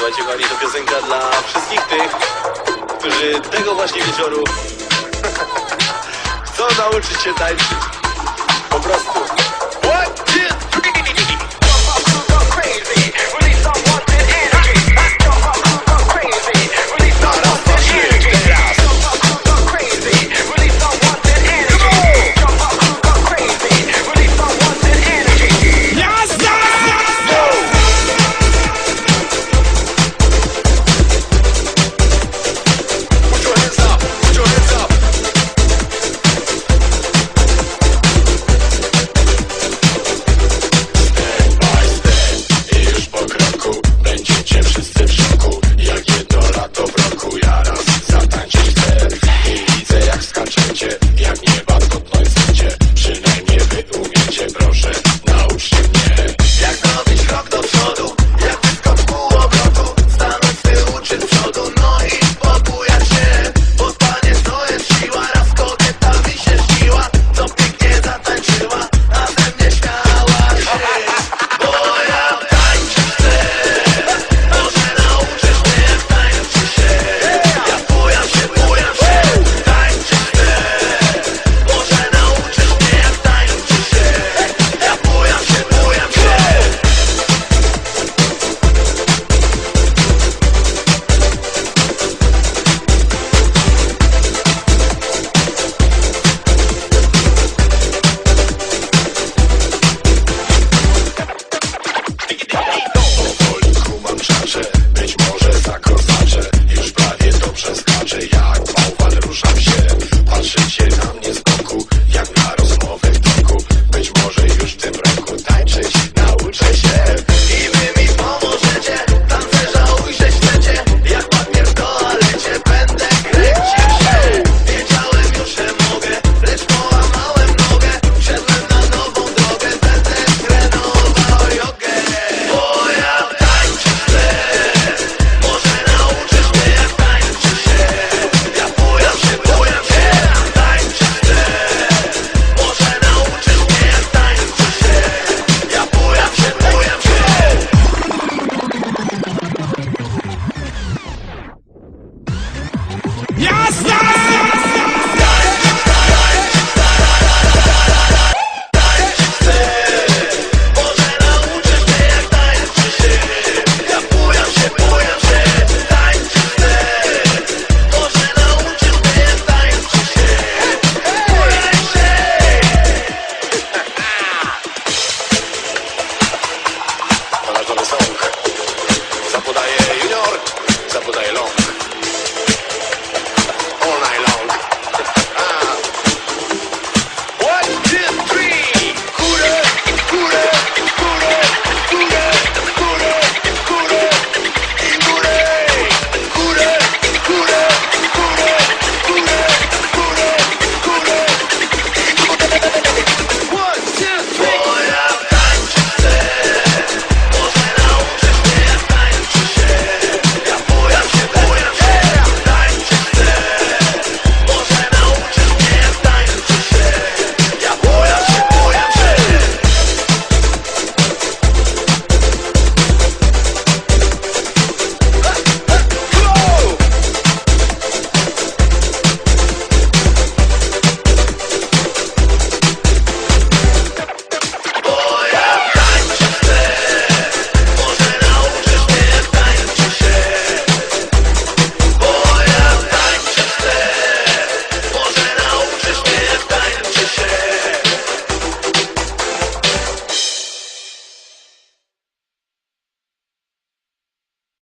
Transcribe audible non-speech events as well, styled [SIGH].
Słuchajcie kochani, to piosenka dla wszystkich tych, którzy tego właśnie wieczoru [LAUGHS] chcą nauczyć się tańczyć. Po prostu